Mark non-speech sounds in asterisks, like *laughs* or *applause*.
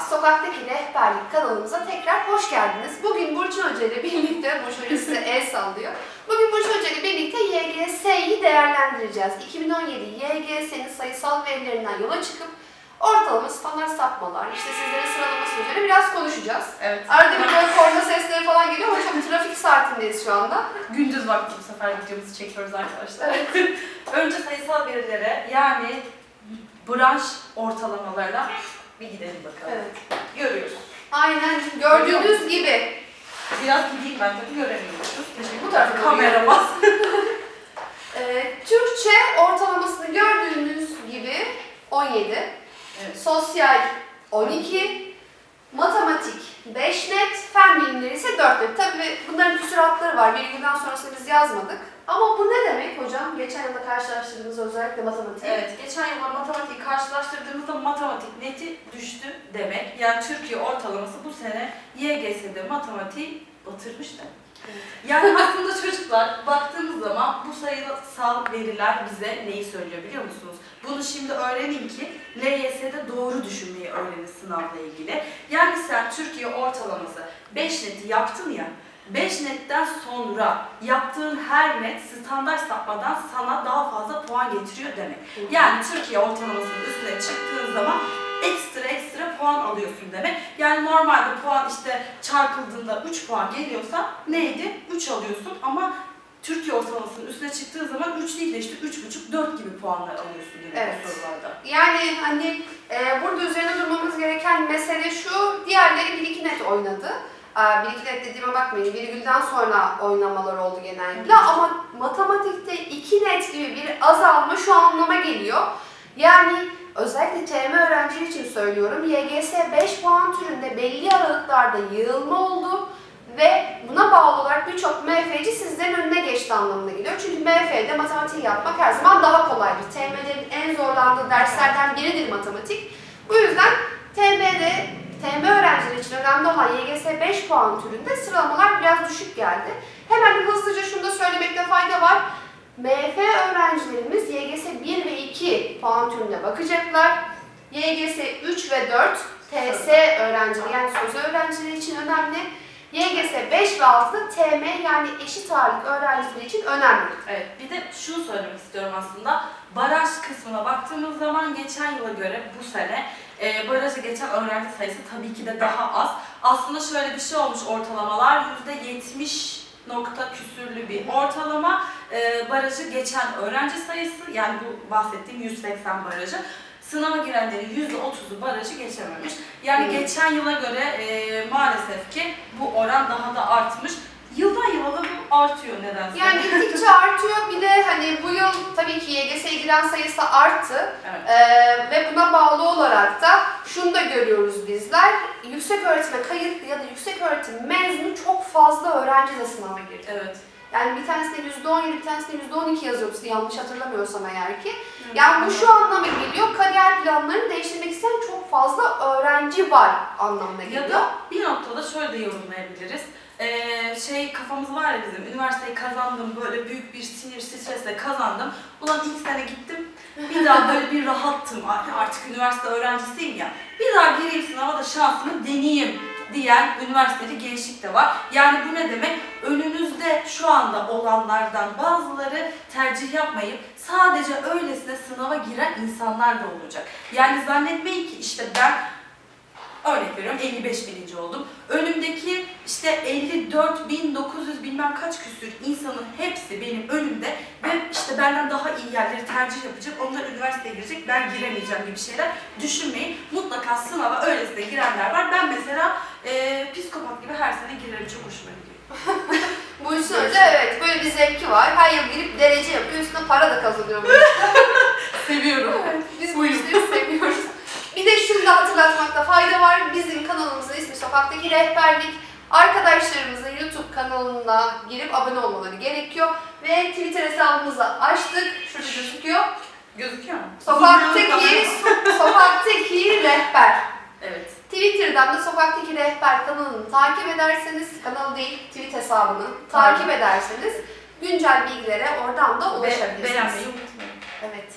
Sokaktaki Rehberlik kanalımıza tekrar hoş geldiniz. Bugün Burcu Hoca ile birlikte, Burcu Hoca size *laughs* el sallıyor. Bugün Burcu Hoca ile birlikte YGS'yi değerlendireceğiz. 2017 YGS'nin sayısal verilerinden yola çıkıp ortalama standart sapmalar, işte sizlerin sıralaması üzerine biraz konuşacağız. Evet. Arada bir böyle korna sesleri falan geliyor ama çok trafik saatindeyiz şu anda. Gündüz vakti bu sefer videomuzu çekiyoruz arkadaşlar. Evet. *laughs* Önce sayısal verilere yani branş ortalamalarına bir gidelim bakalım. Evet. Görüyoruz. Aynen gördüğünüz gibi. Biraz gideyim ben tabii göremiyoruz. Bu tarafa doğru Kamerama. *laughs* *laughs* Ee, Türkçe ortalamasını gördüğünüz gibi 17. Evet. Sosyal 12, matematik 5 net, fen bilimleri ise 4 net. Tabii bunların küsuratları var, virgülden sonrasını biz yazmadık. Ama bu ne demek hocam? Yılda karşılaştırdığımız özellikle matematik. Evet, geçen yılla matematiği karşılaştırdığımızda matematik neti düştü demek. Yani Türkiye ortalaması bu sene YGS'de matematiği batırmış demek. Yani *laughs* aslında çocuklar baktığımız zaman bu sayısal veriler bize neyi söylüyor biliyor musunuz? Bunu şimdi öğrenin ki LYS'de doğru düşünmeyi öğrenin sınavla ilgili. Yani sen Türkiye ortalaması 5 neti yaptın ya, 5 netten sonra yaptığın her net standart sapmadan sana daha fazla puan getiriyor demek. Yani Türkiye ortalamasının üstüne çıktığın zaman ekstra ekstra puan alıyorsun demek. Yani normalde puan işte çarpıldığında 3 puan geliyorsa neydi? 3 alıyorsun ama Türkiye ortalamasının üstüne çıktığın zaman 3 değil de işte 3,5-4 gibi puanlar alıyorsun demek Evet. bu sorularda. Yani hani e, burada üzerine durmamız gereken mesele şu, diğerleri 1-2 net oynadı. Aa, 1-2 net dediğime bakmayın, virgülden sonra oynamalar oldu genellikle ama matematikte 2 net gibi bir azalma şu anlama geliyor. Yani özellikle TM öğrenciler için söylüyorum, YGS 5 puan türünde belli aralıklarda yığılma oldu ve buna bağlı olarak birçok MF'ci sizlerin önüne geçti anlamına geliyor. Çünkü MF'de matematik yapmak her zaman daha kolaydır. TM'lerin en zorlandığı derslerden biridir matematik. Bu yüzden TM'de, TM öğrenciler için önemli olan YGS 5 puan türünde sıralamalar biraz düşük geldi. Hemen hızlıca şunu da söylemekte fayda var. MF öğrencilerimiz YGS 1 ve 2 puan türüne bakacaklar. YGS 3 ve 4 TS öğrencileri yani sözel öğrencileri için önemli. YGS 5 ve 6 TM yani eşit ağırlık öğrencileri için önemli. Evet, bir de şunu söylemek istiyorum aslında. Baraj kısmına baktığımız zaman geçen yıla göre bu sene e, baraja geçen öğrenci sayısı tabii ki de daha az. Aslında şöyle bir şey olmuş ortalamalar %70 nokta küsürlü bir ortalama e, barajı geçen öğrenci sayısı yani bu bahsettiğim 180 barajı sınava girenlerin %30'u barajı geçememiş. Yani Hmm. geçen yıla göre e, maalesef ki bu oran daha da artmış. Yıldan yıla da bu artıyor nedense. Yani gittikçe artıyor. Bir de hani bu yıl tabii ki YGS'ye giren sayısı arttı. evet. Ee, ve buna bağlı olarak da şunu da görüyoruz bizler. Yüksek öğretime kayıt ya da yüksek öğretim mezunu çok fazla öğrenci de sınava girdi. Evet. Yani bir tanesinde %17, bir tanesinde %12 yazıyordu yanlış hatırlamıyorsam eğer ki. Yani bu şu anlama geliyor, kariyer planlarını değiştirmek isteyen çok fazla öğrenci var anlamına Ya geliyor. da bir noktada şöyle de yorumlayabiliriz. Ee, şey kafamız var ya bizim, üniversiteyi kazandım, böyle büyük bir sinir, stresle kazandım. Ulan ilk sene gittim, bir daha böyle bir rahattım, artık üniversite öğrencisiyim ya. Bir daha gireyim sınava da şansımı deneyeyim diyen üniversiteli gençlik de var. Yani bu ne demek? Önünüzde şu anda olanlardan bazıları tercih yapmayıp sadece öylesine sınava giren insanlar da olacak. Yani zannetmeyin ki işte ben Örnek veriyorum 55 bininci oldum. Önümdeki işte 54.900 bilmem kaç küsür insanın hepsi benim önümde ve işte benden daha iyi yerleri tercih yapacak. Onlar üniversiteye girecek, ben giremeyeceğim gibi şeyler düşünmeyin. Mutlaka sınava öylesine girenler var. Ben mesela eee psikopat gibi her sene girerim. Çok hoşuma gidiyor. *laughs* Bu işin önce evet böyle bir zevki var. Her yıl girip derece yapıyor, üstüne para da kazanıyor. *laughs* Seviyorum. Evet, biz bu işleri seviyoruz. Bir de şunu da hatırlatmakta fayda var. Bizim kanalımızın ismi Sokaktaki Rehberlik. Arkadaşlarımızın YouTube kanalına girip abone olmaları gerekiyor. Ve Twitter hesabımızı açtık. Şurada gözüküyor. Gözüküyor mu? Sokaktaki, *laughs* Sokaktaki Rehber. Evet. Twitter'dan da Sokaktaki Rehber kanalını takip ederseniz, kanal değil, tweet hesabını takip ederseniz güncel bilgilere oradan da ulaşabilirsiniz. beğenmeyi unutmayın. Evet.